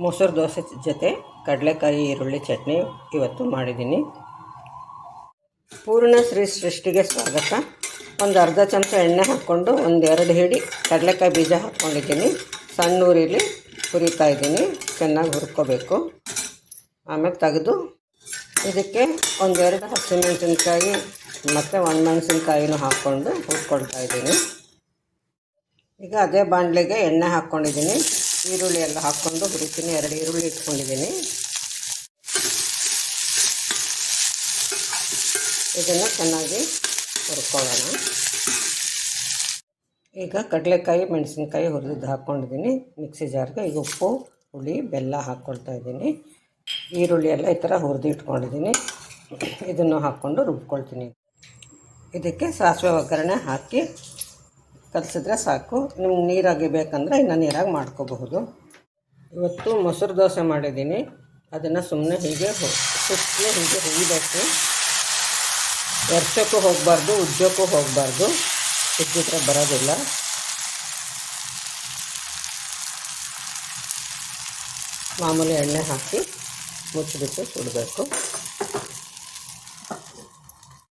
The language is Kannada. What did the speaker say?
ಮೊಸರು ದೋಸೆ ಜೊತೆ ಕಡಲೆಕಾಯಿ ಈರುಳ್ಳಿ ಚಟ್ನಿ ಇವತ್ತು ಮಾಡಿದ್ದೀನಿ. ಪೂರ್ಣ ಶ್ರೀ ಸೃಷ್ಟಿಗೆ ಸ್ವಾಗತ. ಒಂದು ಅರ್ಧ ಚಮಚ ಎಣ್ಣೆ ಹಾಕ್ಕೊಂಡು ಒಂದು ಎರಡು ಹಿಡಿ ಕಡಲೆಕಾಯಿ ಬೀಜ ಹಾಕ್ಕೊಂಡಿದ್ದೀನಿ ಸಣ್ಣ ಊರಿಲಿ ಹುರಿತಾ ಇದ್ದೀನಿ. ಚೆನ್ನಾಗಿ ಹುರ್ಕೋಬೇಕು. ಆಮೇಲೆ ತೆಗೆದು ಇದಕ್ಕೆ ಒಂದೆರಡು ಹಸಿಮೆಣಸಿನ್ಕಾಯಿ ಮತ್ತು ಒಣಮೆಣಸಿನ್ಕಾಯಿನೂ ಹಾಕ್ಕೊಂಡು ಹುರ್ಕೊಳ್ತಾ ಇದ್ದೀನಿ. ಈಗ ಅದೇ ಬಾಣಲೆಗೆ ಎಣ್ಣೆ ಹಾಕ್ಕೊಂಡಿದ್ದೀನಿ ಈರುಳ್ಳಿ ಎಲ್ಲ ಹಾಕ್ಕೊಂಡು ಹುರಿತೀನಿ ಎರಡು ಈರುಳ್ಳಿ ಇಟ್ಕೊಂಡಿದ್ದೀನಿ. ಇದನ್ನು ಚೆನ್ನಾಗಿ ಹುರ್ಕೊಳ್ಳೋಣ. ಈಗ ಕಡಲೆಕಾಯಿ, ಮೆಣಸಿನ್ಕಾಯಿ ಹುರಿದಿದ್ದು ಹಾಕ್ಕೊಂಡಿದ್ದೀನಿ ಮಿಕ್ಸಿ ಜಾರ್ಗೆ ಈಗ ಉಪ್ಪು, ಹುಳಿ, ಬೆಲ್ಲ ಹಾಕ್ಕೊಳ್ತಾ ಇದ್ದೀನಿ. ಈರುಳ್ಳಿ ಎಲ್ಲ ಈ ಥರ ಹುರಿದು ಇಟ್ಕೊಂಡಿದ್ದೀನಿ. ಇದನ್ನು ಹಾಕ್ಕೊಂಡು ರುಬ್ಕೊಳ್ತೀನಿ. ಇದಕ್ಕೆ ಸಾಸಿವೆ ಒಗ್ಗರಣೆ ಹಾಕಿ ಕಲಿಸಿದ್ರೆ ಸಾಕು. ನಿಮ್ಗೆ ನೀರಾಗಿ ಬೇಕಂದರೆ ಇನ್ನು ನೀರಾಗಿ ಮಾಡ್ಕೋಬಹುದು. ಇವತ್ತು ಮೊಸರು ದೋಸೆ ಮಾಡಿದ್ದೀನಿ. ಅದನ್ನು ಸುಮ್ಮನೆ ಹೀಗೆ ಸುತ್ತಲೂ ಹೀಗೆ ಹುಯ್ಬೇಕು. ವರ್ಷಕ್ಕೂ ಹೋಗಬಾರ್ದು ಉಜ್ಜೋಕ್ಕೂ ಹೋಗಬಾರ್ದು. ಉಜ್ಜಿದ್ರೆ ಬರೋದಿಲ್ಲ. ಮಾಮೂಲಿ ಎಣ್ಣೆ ಹಾಕಿ ಮುಚ್ಚಿಬಿಟ್ಟು ಸುಡಬೇಕು